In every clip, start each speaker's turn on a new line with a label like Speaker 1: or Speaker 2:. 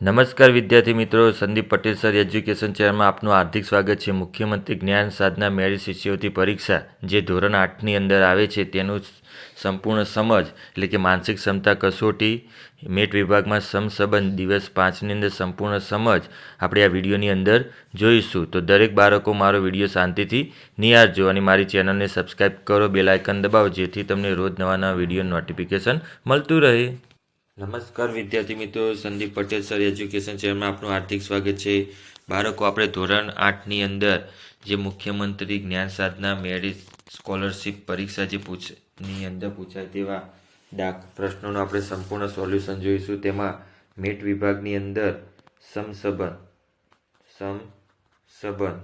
Speaker 1: નમસ્કાર વિદ્યાર્થી મિત્રો, સંદીપ પટેલ સર, એજ્યુકેશન ચેનલમાં આપનું હાર્દિક સ્વાગત છે. મુખ્યમંત્રી જ્ઞાન સાધના મેરિટ શિષ્યવૃત્તિ પરીક્ષા જે ધોરણ આઠની અંદર આવે છે, તેનું સંપૂર્ણ સમજ એટલે કે માનસિક ક્ષમતા કસોટી, મેટ વિભાગમાં સમસંબંધ દિવસ પાંચની અંદર સંપૂર્ણ સમજ આપણે આ વિડીયોની અંદર જોઈશું. તો દરેક બાળકો મારો વીડિયો શાંતિથી નિહાળજો અને મારી ચેનલને સબસ્ક્રાઈબ કરો બેલાયકન દબાવો, જેથી તમને રોજ નવા નવા વીડિયો નોટિફિકેશન મળતું રહે. નમસ્કાર વિદ્યાર્થી મિત્રો, સંદીપ પટેલ સર એજ્યુકેશન ચેનલમાં આપનું હાર્દિક સ્વાગત છે. બાળકો, આપણે ધોરણ આઠની અંદર જે મુખ્યમંત્રી જ્ઞાન સાધના મેરિટ સ્કોલરશિપ પરીક્ષા જે પૂછ, ની અંદર પૂછાય તેવા ડાક, પ્રશ્નોનું આપણે સંપૂર્ણ સોલ્યુશન જોઈશું. તેમાં મેટ વિભાગની અંદર સમસબંધ સમસબંધ.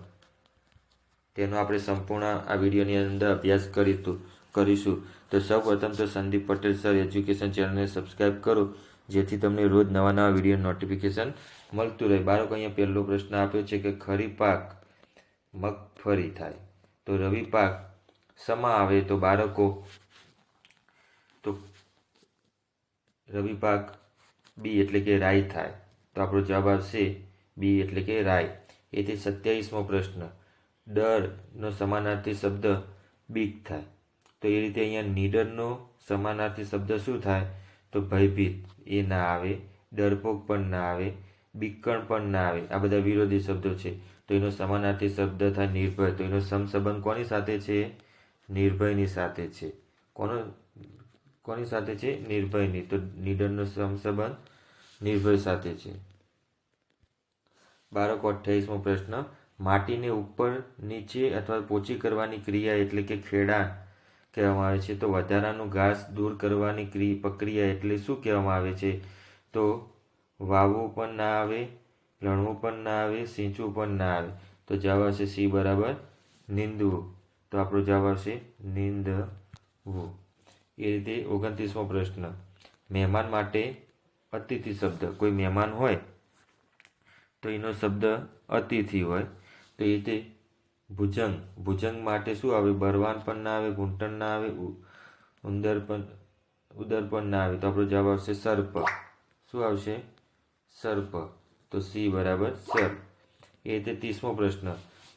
Speaker 1: તેનો આપણે સંપૂર્ણ આ વિડીયોની અંદર અભ્યાસ કરીશું. કરીશું. તો સૌપ્રથમ તો સંદીપ પટેલ સર એજ્યુકેશન ચેનલને સબસ્ક્રાઈબ કરો, જેથી તમને રોજ નવા નવા વીડિયો નોટિફિકેશન મળતું રહે. બાળકો અહીંયા પહેલો પ્રશ્ન આપ્યો છે કે ખરી પાક મગફળી થાય. તો રવિ પાક સમા આવે તો બાળકો, તો રવિ પાક બી એટલે કે રાઈ થાય. તો આપણો જવાબ આવશે બી એટલે કે રાઈ. એથી સત્યાવીસમો પ્રશ્ન. ડરનો સમાનાર્થી શબ્દ બીક થાય. તો એ રીતે અહીંયા નીડરનો સમાનાર્થી શબ્દ શું થાય? તો ભયભીત. એ ના આવે. ડરપોક પણ ના આવે. બીકણ પણ ના આવે. આ બધા વિરોધી શબ્દો છે. તો એનો સમાનાર્થી શબ્દ થાય નિર્ભય. તો એનો સમસંબંધ કોની સાથે છે? નિર્ભયની સાથે છે. કોનો, કોની સાથે છે? નિર્ભયની. તો નિડરનો સમસંબંધ નિર્ભય સાથે છે. બાળકો, અઠ્યાવીસમો પ્રશ્ન. માટીને ઉપર, નીચે અથવા પોચી કરવાની ક્રિયા એટલે કે ખેડાણ કહેવામાં આવે છે. તો વધારાનું ઘાસ દૂર કરવાની ક્રિ, પ્રક્રિયા એટલે શું કહેવામાં આવે છે? તો વાવવું પણ ના આવે લણવું પણ ના આવે, સિંચવું પણ ના આવે. તો જવાબ આવશે સી બરાબર નીંદવું. તો આપણો જવાબ આવશે નીંદવું. એ રીતે ઓગણત્રીસમો પ્રશ્ન. મહેમાન માટે અતિથિ શબ્દ. કોઈ મહેમાન હોય તો એનો શબ્દ અતિથિ હોય. તો એ રીતે ભુજંગ ભુજંગ માટે શું આવે? બરવાન પણ ના આવે, ઘૂંટણ ના આવે ઉંદર પણ, ઉદર પણ ના આવે. તો આપણો જવાબ આવશે સર્પ. શું આવશે? સર્પ. તો સી બરાબર સર્પ એ રીતે ત્રીસમો પ્રશ્ન.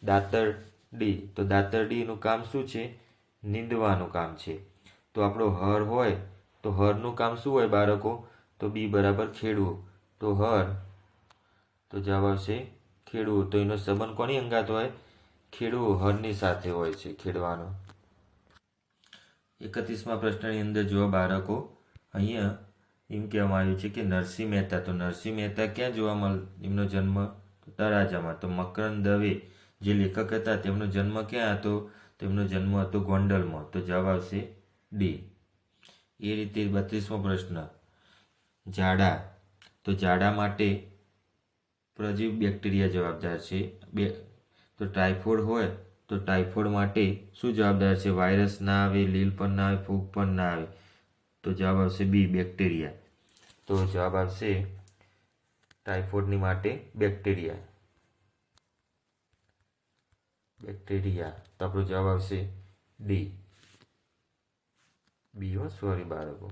Speaker 1: દાતર ડી. તો દાતર ડીનું કામ શું છે? નીંદવાનું કામ છે. તો આપણો હર હોય, તો હરનું કામ શું હોય બાળકો? તો બી બરાબર ખેડવું. તો હર, તો જવાબ આવશે ખેડવું. તો એનો સંબંધ કોની અંગાત હોય? ખેડવું હરની સાથે હોય છે, ખેડવાનો. એકત્રીસમા પ્રશ્નની અંદર જોવા બાળકો. અહીંયા એમ કહેવામાં આવ્યું છે કે નરસિંહ મહેતા, તો નરસિંહ મહેતા ક્યાં જોવા મળ એમનો જન્મ તળાજામાં તો મકરંદ દવે, જે લેખક હતા, તેમનો જન્મ ક્યાં હતો? તેમનો જન્મ હતો ગોંડલમાં. તો જવાબ આવશે ડી એ રીતે બત્રીસમો પ્રશ્ન. ઝાડા. તો ઝાડા માટે પ્રજીવ બેક્ટેરિયા જવાબદાર છે. બે તો ટાઇફોઇડ હોય તો ટાઇફોઇડ માટે શું જવાબદાર છે? વાયરસ ના આવે, લીલ પણ ના આવે, ફૂગ પણ ના આવે? તો જવાબ આવશે બી બેક્ટેરિયા તો જવાબ આવશે ટાઇફોઇડની માટે બેક્ટેરિયા બેક્ટેરિયા તો આપણો જવાબ આવશે ડી. બી હો સોરી બાળકો.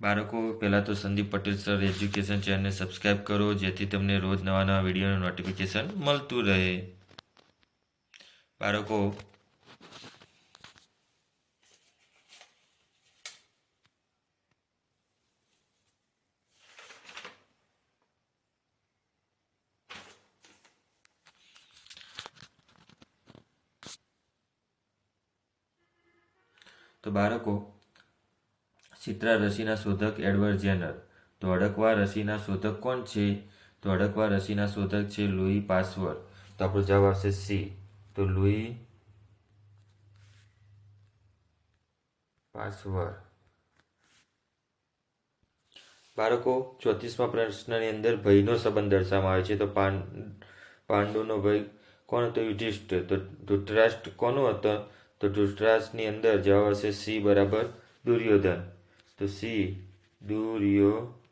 Speaker 1: બાળકો, પહેલાં તો સંદીપ પટેલ સર એજ્યુકેશન ચેનલને સબસ્ક્રાઈબ કરો, જેથી તમને રોજ નવા નવા વિડીયોનું નોટિફિકેશન મળતું રહે. બાળકો, તો બાળકો સિત્રા રસીના શોધક એડવર્ડ જેનર. તો અડકવા રસીના શોધક કોણ છે? તો અડકવા રસીના શોધક છે લુઈ પાસવર તો આપણો જવાબ આવશે સી. તો લુઈ પાસવર બાળકો, ચોત્રીસમા પ્રશ્નની અંદર ભયનો સંબંધ દર્શાવવામાં આવે છે. તો પાંડુનો ભય કોણ હતો? યુધિષ્ઠ. તો ધૃતરાષ્ટ્ર કોનો હતો? તો ધૃતરાષ્ટ્રની અંદર જવાબ આવશે સી બરાબર દુર્યોધન. તો સી દુર્યોધન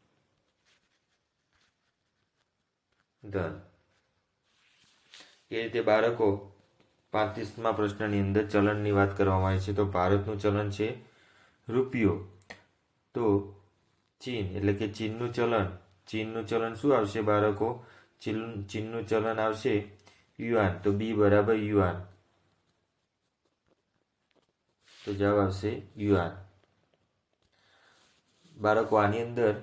Speaker 1: એ રીતે બાળકો પાંત્રીસમા પ્રશ્નની અંદર ચલણની વાત કરવામાં આવી છે? તો ભારતનું ચલણ છે રૂપિયો. તો ચીન, એટલે કે ચીનનું ચલણ. ચીનનું ચલણ શું આવશે બાળકો? ચીન, ચીનનું ચલણ આવશે યુઆન. તો બી બરાબર યુઆન. તો જવાબ આવશે યુઆન. બાળકો આની અંદર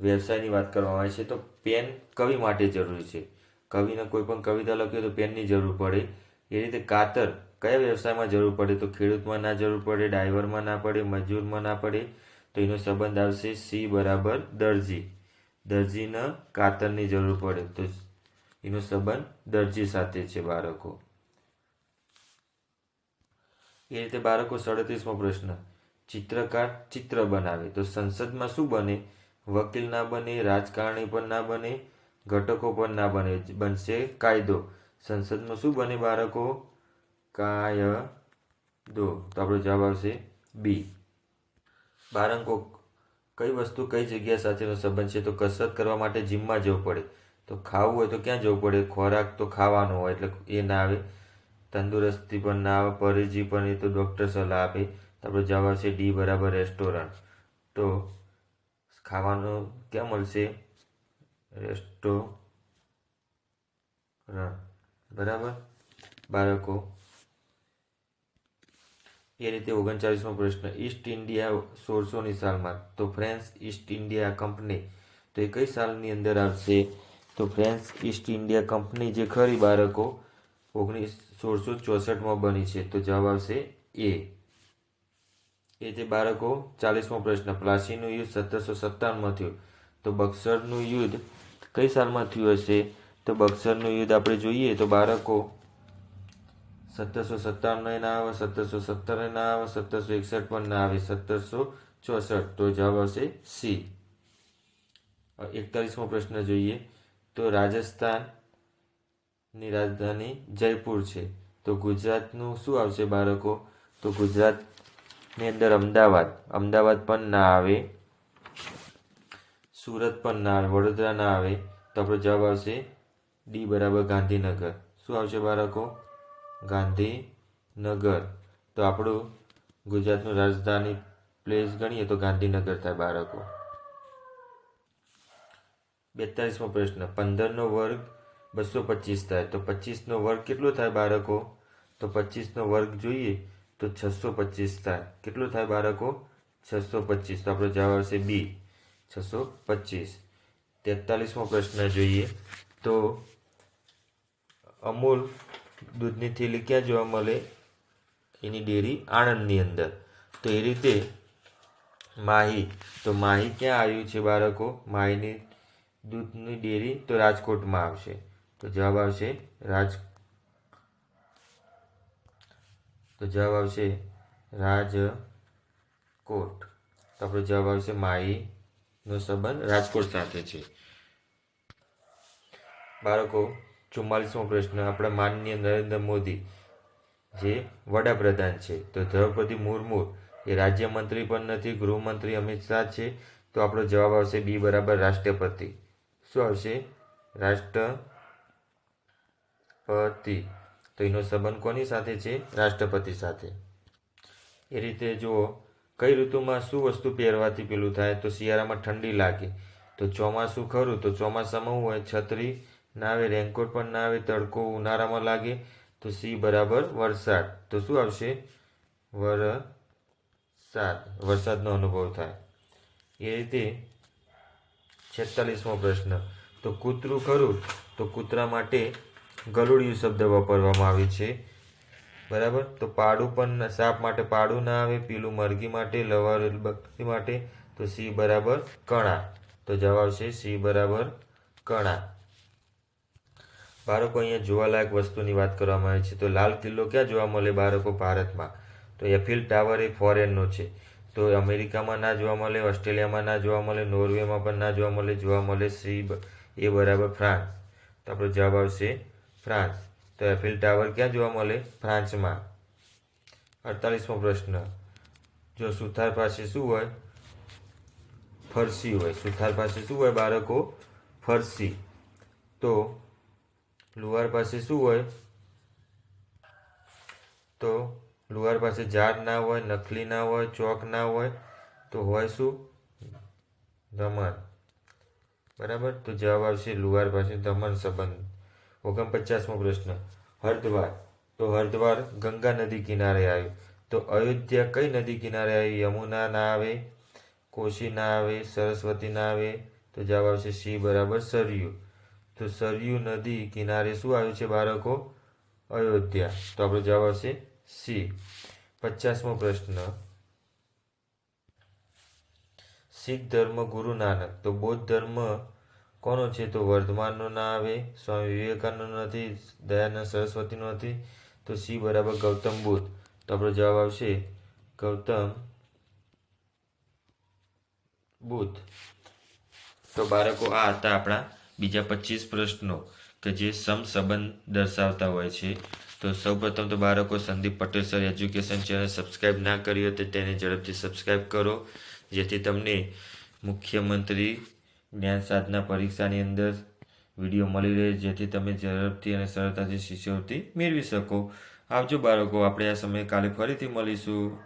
Speaker 1: વ્યવસાયની વાત કરવામાં આવે છે, તો પેન કવિ માટે જરૂરી છે. કવિને કોઈ પણ કવિતા લખી તો પેનની જરૂર પડે. એ રીતે કાતર કયા વ્યવસાયમાં જરૂર પડે? તો ખેડૂતમાં ના જરૂર પડે ડ્રાઈવરમાં ના પડે, મજૂરમાં ના પડે. તો એનો સંબંધ આવશે સી બરાબર દરજી. દરજીને કાતરની જરૂર પડે. તો એનો સંબંધ દરજી સાથે છે બાળકો. એ રીતે બાળકો સડત્રીસમો પ્રશ્ન. ચિત્રકાર ચિત્ર બનાવે. તો સંસદમાં શું બને? વકીલ ના બને, રાજકારણી પણ ના બને, ઘટકો પણ ના બને, બનશે કાયદો. સંસદમાં શું બને બાળકો? કાયદો. તો આપણો જવાબ આવશે બી બાળકો, કઈ વસ્તુ કઈ જગ્યા સાથેનો સંબંધ છે? તો કસરત કરવા માટે જીમમાં જવું પડે. તો ખાવું હોય તો ક્યાં જવું પડે? ખોરાક તો ખાવાનો હોય એટલે એ ના આવે. તંદુરસ્તી પણ ના આવે, પરેજી પણ એ તો ડૉક્ટર સલાહ આપે. આપણો જવાબ આવશે ડી બરાબર રેસ્ટોરન્ટ. તો ખાવાનું ક્યાં મળશે? રેસ્ટોરન્ટ. બરાબર? બાળકો. એ રીતે ઓગણચાલીસમો પ્રશ્ન. ઈસ્ટ ઇન્ડિયા સોળસોની સાલમાં. તો ફ્રેન્ચ ઈસ્ટ ઇન્ડિયા કંપની. તો એ કઈ સાલની અંદર આવશે? તો ફ્રેન્ચ ઈસ્ટ ઇન્ડિયા કંપની જે ખરી બાળકો, ઓગણીસ, સોળસો ચોસઠમાં બની છે. તો જવાબ આવશે એ. એ જે બાળકો, ચાલીસમો પ્રશ્ન. પ્લાસીનું યુદ્ધ સત્તરસો સત્તાણુંમાં થયું. તો બક્સરનું યુદ્ધ કઈ સાલમાં થયું હશે? તો બક્સરનું યુદ્ધ આપણે જોઈએ તો બાળકો, સત્તરસો સત્તાવન ના આવે, સત્તરસો સત્તર ના આવે, સત્તરસો એકસઠ પણ ના આવે, સત્તરસો ચોસઠ. તો જવાબ આવશે સી. એકતાલીસમો પ્રશ્ન જોઈએ. તો રાજસ્થાનની રાજધાની જયપુર છે. તો ગુજરાતનું શું આવશે બાળકો? તો ગુજરાતની અંદર અમદાવાદ. અમદાવાદ પણ ના આવે. સુરત પણ ના આવે. વડોદરા ના આવે. તો આપણો જવાબ આવશે ડી બરાબર ગાંધીનગર. શું આવશે બાળકો? ગાંધીનગર. તો આપણું ગુજરાતનું રાજધાની પ્લેસ ગણીએ તો ગાંધીનગર થાય બાળકો. બેતાલીસમો પ્રશ્ન. પંદરનો વર્ગ બસો પચીસ થાય. તો પચીસનો વર્ગ કેટલો થાય બાળકો? તો પચીસનો વર્ગ જોઈએ તો છસો પચીસ થાય. કેટલું થાય બાળકો? છસો પચીસ. તો આપણો જવાબ આવશે બી. છસો પચીસ. તેતાલીસમો પ્રશ્ન જોઈએ. તો અમૂલ દૂધની થેલી ક્યાં જોવા મળે? એની ડેરી આણંદની અંદર. તો એ રીતે માહી. તો માહી ક્યાં આવ્યું છે બાળકો? માહીની દૂધની ડેરી તો રાજકોટમાં આવશે. તો જવાબ આવશે રાજ તો જવાબ આવશે રાજકોટ. તો આપણો જવાબ આવશે માહીનો સંબંધ રાજકોટ સાથે છે. બાળકો, ચુમ્માલીસમો પ્રશ્ન. આપણા માનનીય નરેન્દ્ર મોદી, જે વડાપ્રધાન છે, તો દ્રૌપદી મુર્મુ એ રાજ્યમંત્રી પણ નથી, ગૃહમંત્રી અમિત શાહ છે, તો આપણો જવાબ આવશે બી બરાબર રાષ્ટ્રપતિ. શું આવશે? રાષ્ટ્રપતિ. તો એનો સંબંધ કોની સાથે છે? રાષ્ટ્રપતિ સાથે. એ રીતે જુઓ કઈ ઋતુમાં શું વસ્તુ પહેરવાથી પેલું થાય, તો શિયાળામાં ઠંડી લાગે. તો ચોમાસું ખરું, તો ચોમાસામાં હું હોય? છત્રી ના આવે રેનકોટ પણ ના આવે તડકો ઉનાળામાં લાગે, તો સી બરાબર વરસાદ. તો શું આવશે? વરસાદ. વરસાદનો અનુભવ થાય. એ રીતે છેતાલીસમો પ્રશ્ન. તો કૂતરું ખરું? તો કૂતરા માટે ગલુડિયું શબ્દ વાપરવામાં આવે છે. બરાબર? તો પાડું પણ સાપ માટે પાડું ના આવે, પીલું મરઘી માટે લવાર બકરી માટે, તો સી બરાબર કણા. તો જવાબ છે સી બરાબર કણા. બાળકો અહીંયા જોવાલાયક વસ્તુની વાત કરવામાં આવે છે. તો લાલ કિલ્લો ક્યાં જોવા મળે બાળકો ભારતમાં? તો એફિલ ટાવર એ ફોરેનનો છે. તો અમેરિકામાં ના જોવા મળે, ઓસ્ટ્રેલિયામાં ના જોવા મળે, નોર્વેમાં પણ ના જોવા મળે જોવા મળે સી એ બરાબર ફ્રાન્સ. તો આપણો જવાબ આવશે ફ્રાન્સ. તો એફિલ ટાવર ક્યાં જોવા મળે? ફ્રાન્સમાં. અડતાલીસમો પ્રશ્ન. જો સુથાર પાસે શું હોય? ફરસી હોય. સુથાર પાસે શું હોય બાળકો? ફરસી. તો લુહાર પાસે શું હોય? તો લુહાર પાસે ઝાડ ના હોય, નકલી ના હોય, ચોક ના હોય, તો હોય શું? દમણ. બરાબર? તો જવાબ આવશે લુહાર પાસે દમણ સંબંધ. ઓગણપચાસમો પ્રશ્ન. હરદ્વાર. તો હરદ્વાર ગંગા નદી કિનારે આવ્યું. તો અયોધ્યા કઈ નદી કિનારે આવી? યમુના ના આવે, કોશી ના આવે, સરસ્વતી ના આવે? તો જવાબ આવશે સી, બરાબર સરયુ. તો સરયુ નદી કિનારે શું આવ્યું છે બાળકો? અયોધ્યા. તો આપણો જવાબ આવશે સી. પચાસમો પ્રશ્ન. શીખ ધર્મ ગુરુ નાનક. તો બૌદ્ધ ધર્મ કોનો છે તો વર્ધમાનનો ના આવે, સ્વામી વિવેકાનંદનું નથી, દયાનંદ સરસ્વતીનું નથી, તો સી બરાબર ગૌતમ બુદ્ધ. તો આપણો જવાબ આવશે ગૌતમ બુદ્ધ. તો બાળકો, આ હતા આપણા બીજા પચીસ પ્રશ્નો કે જે સમ સંબંધ દર્શાવતા હોય છે. તો સૌપ્રથમ તો બાળકો, Sandeep Patel sir education channel subscribe ના કરી હોય તો તેને ઝડપથી સબસ્ક્રાઈબ કરો. જેથી તમને મુખ્યમંત્રી જ્ઞાન સાધના પરીક્ષાની અંદર વીડિયો મળી રહે, જેથી તમે ઝડપથી અને સરળતાથી શિષ્યવૃત્તિ મેળવી શકો. આવજો બાળકો, આપણે આ સમયે કાલે ફરીથી મળીશું.